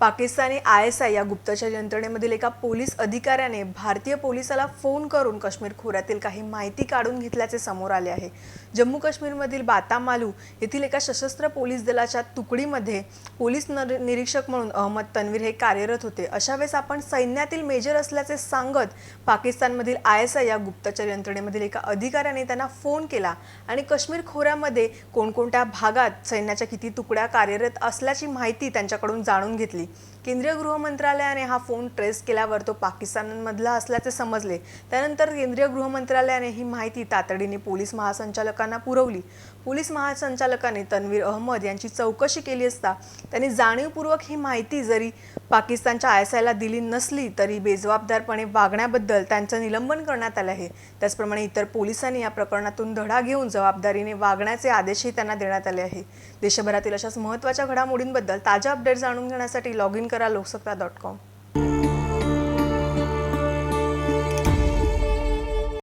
Pakistani I S I या गुप्तचर यंत्रणेमधील एका पोलीस अधिकाऱ्याने भारतीय पोलिसाला फोन करून काश्मीर खोऱ्यातील काही माहिती काढून घेतल्याचे समोर आले आहे. जम्मू काश्मीरमधील बातामालू येथील एका सशस्त्र पोलीस दलाच्या तुकडीमध्ये पोलीस नर- निरीक्षक म्हणून अहमद तन्वीर हे कार्यरत होते. अशा वेळेस आपण सैन्यातील मेजर असल्याचे सांगत पाकिस्तानमधील आय एस आय या गुप्तचर यंत्रणेमधील एका अधिकाऱ्याने त्यांना फोन केला आणि काश्मीर खोऱ्यामध्ये कोणकोणत्या भागात सैन्याच्या किती तुकड्या कार्यरत असल्याची माहिती त्यांच्याकडून जाणून घेतली. केंद्रीय गृह मंत्रालयाने हा फोन ट्रेस केल्यावर तो पाकिस्तानमधला असल्याचे समजले. त्यानंतर केंद्रीय गृह मंत्रालयाने ही माहिती तातडीने पोलीस महासंचालकांना पुरवली. पोलीस महासंचालकाने तन्वीर अहमद यांची चौकशी केली असता त्यांनी जाणीवपूर्वक ही माहिती जरी पाकिस्तानच्या आय एस आयला दिली नसली तरी बेजबाबदारपणे वागण्याबद्दल त्यांचं निलंबन करण्यात आलं आहे. त्याचप्रमाणे इतर पोलिसांनी या प्रकरणातून धडा घेऊन जबाबदारीने वागण्याचे आदेशही त्यांना देण्यात आले आहे. देशभरातील अशाच महत्त्वाच्या घडामोडींबद्दल ताज्या अपडेट जाणून घेण्यासाठी लॉग इन करा लोकसत्ता डॉट कॉम